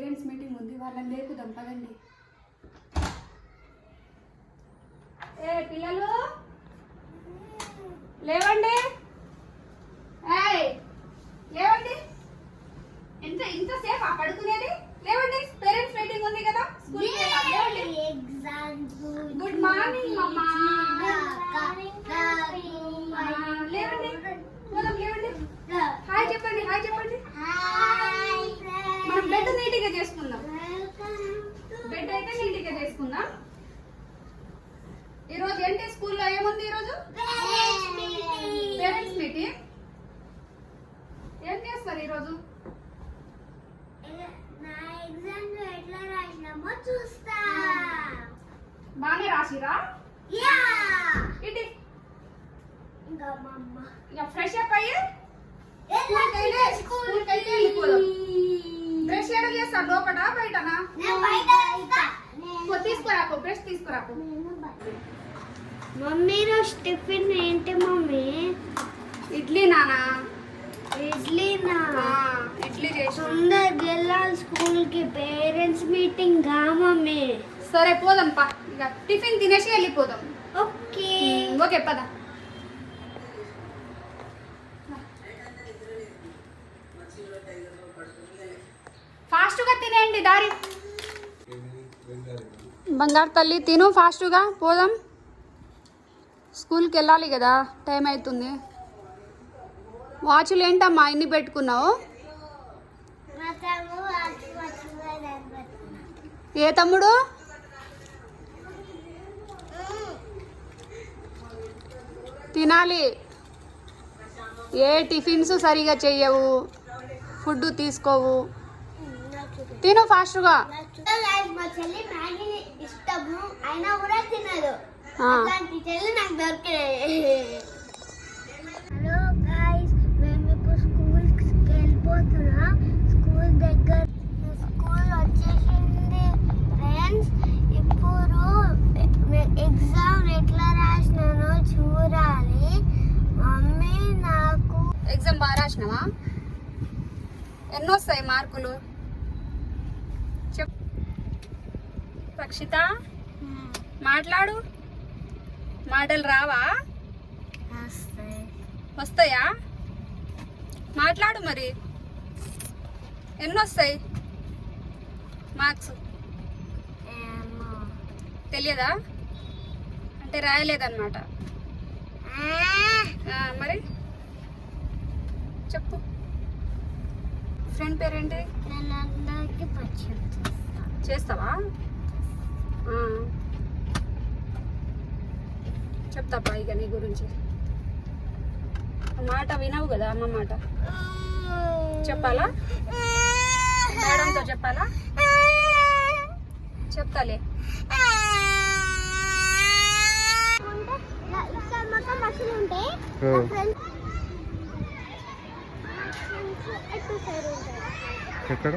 Parents meeting ఉంది వాళ్ళని లేపుదాం దంపదండి ఏ పిల్లలు? లేవండి? ఏయ్ లేవండి ఎంత ఇంతసేపు ఆ పడుకునేది లేవండి పేరెంట్స్ మీటింగ్ ఉంది కదా స్కూల్ లేవండి గుడ్ మార్నింగ్ మమ్మా లేవండి పోదాం లేవండి హాయ్ చెప్పండి హాయ్ చెప్పండి మనం బెడ్ నీట్గా చేసుకుందాం బెడ్ అయితే నీట్గా చేసుకుందాం ఈ రోజు ఏంటి స్కూల్లో ఏముంది ఈ రోజు పేరెంట్స్ మీటింగ్ ఏం చేస్తారు ఈ రోజు చూస్తా బాగానే రాసిరా? ఇటు ఇంకా ఫ్రెష్ అప్ అయ్యి? స్కూల్కి అయితే వెళ్ళిపోదాం. బ్రష్ ఎక్కడ చేస్తారు? లోపల బయటనా? తీసుకురాపో బ్రష్ తీసుకురాపో. మమ్మీ రోజు టిఫిన్ ఏంటి మమ్మీ? ఇడ్లీ నానా? ఇడ్లీనా ఇడ్లీ చేసి. తొందరగా వెళ్ళాలి స్కూల్కి పేరెంట్స్ మీటింగ్గా మమ్మీ? సరే పోదాం పా. ఇక టిఫిన్ తినేసి వెళ్ళిపోదాం. ఓకే. ఓకే పద. ఫాస్ట్గా తినేయండి దారి? బంగారు తల్లి తిను ఫాస్ట్గా పోదాం. స్కూల్కి వెళ్ళాలి కదా టైం అవుతుంది వాచ్లు ఏంటమ్మా ఇన్ని పెట్టుకున్నావు? ఏ తమ్ముడు? తినాలి. ఏ టిఫిన్స్ సరిగా చెయ్యవు ఫుడ్ తీసుకోవు. తిను ఫాస్ట్గా. ఇష్టము అయినా కూడా తినదు. ఆ. అలాంటి చెల్లి నాకు దొరికినాయి హలో గాయ్స్ మేము ఇప్పుడు స్కూల్కి వెళ్ళిపోతున్నాం. స్కూల్ దగ్గర స్కూల్ వచ్చేసింది. ఫ్రెండ్స్ ఇప్పుడు ఎగ్జామ్ ఎట్లా రాసినానో చూడాలి. మమ్మీ నాకు ఎగ్జామ్ బాగా రాసినావా? ఎన్ని వస్తాయి మార్కులు? చెప్ రక్షిత మాట్లాడు. మాటలు రావా? వస్తాయి? మాట్లాడు మరి. ఎన్ని వస్తాయి మార్క్స్. తెలియదా? అంటే రాయలేదన్నమాట. మరి? చెప్పు. ఫ్రెండ్ పేరేంటి? చేస్తావా. చెప్తాపా ఇక నీ గురించి. మాట వినవు కదా అమ్మ మాట. చెప్పాలా? మేడంతో చెప్పాలా? చెప్తాలే. ఇక్కడ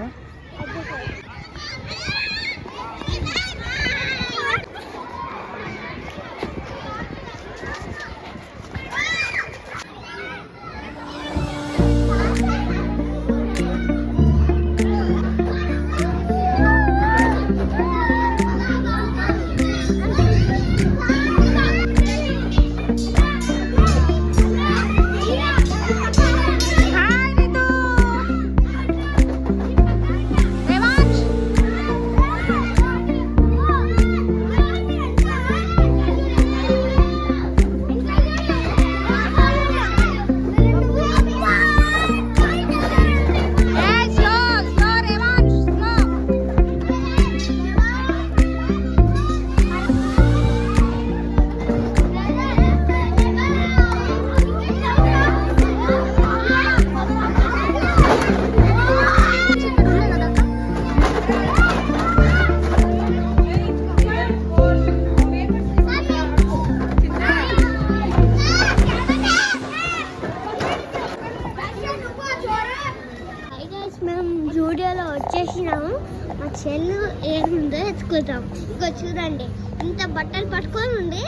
వచ్చేసినాము. మా చెల్లు ఏముందో ఎత్తుకుంటాం. ఇగో చూడండి ఇంత బట్టలు పట్టుకొని ఉంది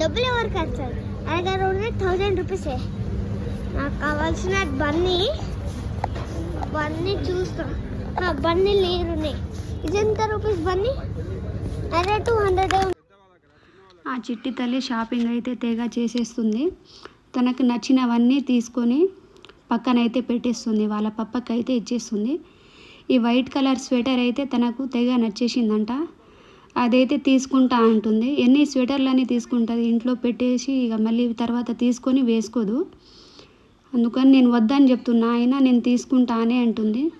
డబ్బులు ఎవరు ఖర్చు అలాగే దగ్గర థౌజండ్ రూపీసే నాకు కావాల్సిన బన్నీ బన్నీ చూస్తాం. బన్నీ లేరున్నాయి ఇది ఎంత రూపీస్ బన్నీ? అదే టూ హండ్రెడ్ ఆ చిట్టి తల్లి షాపింగ్ అయితే తెగ చేసేస్తుంది. తనకు నచ్చినవన్నీ తీసుకొని పక్కనైతే పెట్టేస్తుంది. వాళ్ళ పప్పకైతే ఇచ్చేస్తుంది. ఈ వైట్ కలర్ స్వెటర్ అయితే తనకు తెగ నచ్చేసిందంట. అదైతే తీసుకుంటా అంటుంది. ఎన్ని స్వెటర్లని తీసుకుంటుంది? ఇంట్లో పెట్టేసి ఇక మళ్ళీ తర్వాత తీసుకొని వేసుకోదు. అందుకని నేను వద్దని చెప్తున్నా. అయినా నేను తీసుకుంటా అనే అంటుంది.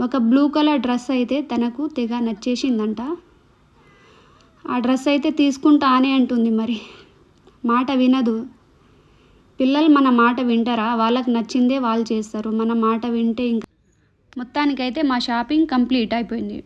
ఒక బ్లూ కలర్ డ్రెస్ అయితే తనకు తెగ నచ్చేసిందంట. ఆ డ్రెస్ అయితే తీసుకుంటా అంటుంది మరి. మాట వినదు. పిల్లలు మన మాట వింటారా? వాళ్ళకి నచ్చిందే వాళ్ళు చేస్తారు. మన మాట వింటే ఇంకా మొత్తానికైతే మా షాపింగ్ కంప్లీట్ అయిపోయింది.